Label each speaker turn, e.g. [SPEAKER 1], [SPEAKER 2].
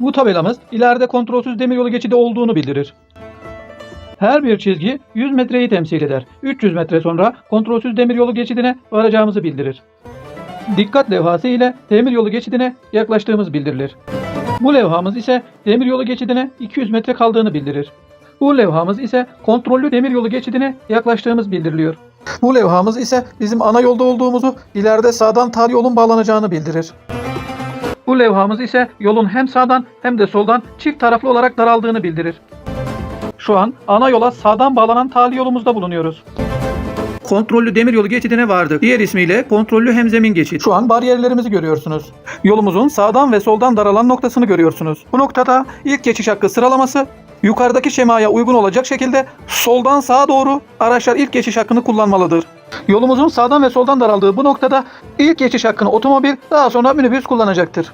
[SPEAKER 1] Bu tabelamız ileride kontrolsüz demiryolu geçidi olduğunu bildirir. Her bir çizgi 100 metreyi temsil eder. 300 metre sonra kontrolsüz demiryolu geçidine varacağımızı bildirir. Dikkat levhası ile demiryolu geçidine yaklaştığımız bildirilir. Bu levhamız ise demiryolu geçidine 200 metre kaldığını bildirir. Bu levhamız ise kontrollü demiryolu geçidine yaklaştığımız bildiriliyor. Bu levhamız ise bizim ana yolda olduğumuzu, ileride sağdan tar yolun bağlanacağını bildirir. Bu levhamız ise yolun hem sağdan hem de soldan çift taraflı olarak daraldığını bildirir. Şu an ana yola sağdan bağlanan tali yolumuzda bulunuyoruz. Kontrollü demiryolu geçidine vardık. Diğer ismiyle kontrollü hemzemin geçit. Şu an bariyerlerimizi görüyorsunuz. Yolumuzun sağdan ve soldan daralan noktasını görüyorsunuz. Bu noktada ilk geçiş hakkı sıralaması yukarıdaki şemaya uygun olacak şekilde soldan sağa doğru araçlar ilk geçiş hakkını kullanmalıdır. Yolumuzun sağdan ve soldan daraldığı bu noktada ilk geçiş hakkını otomobil daha sonra minibüs kullanacaktır.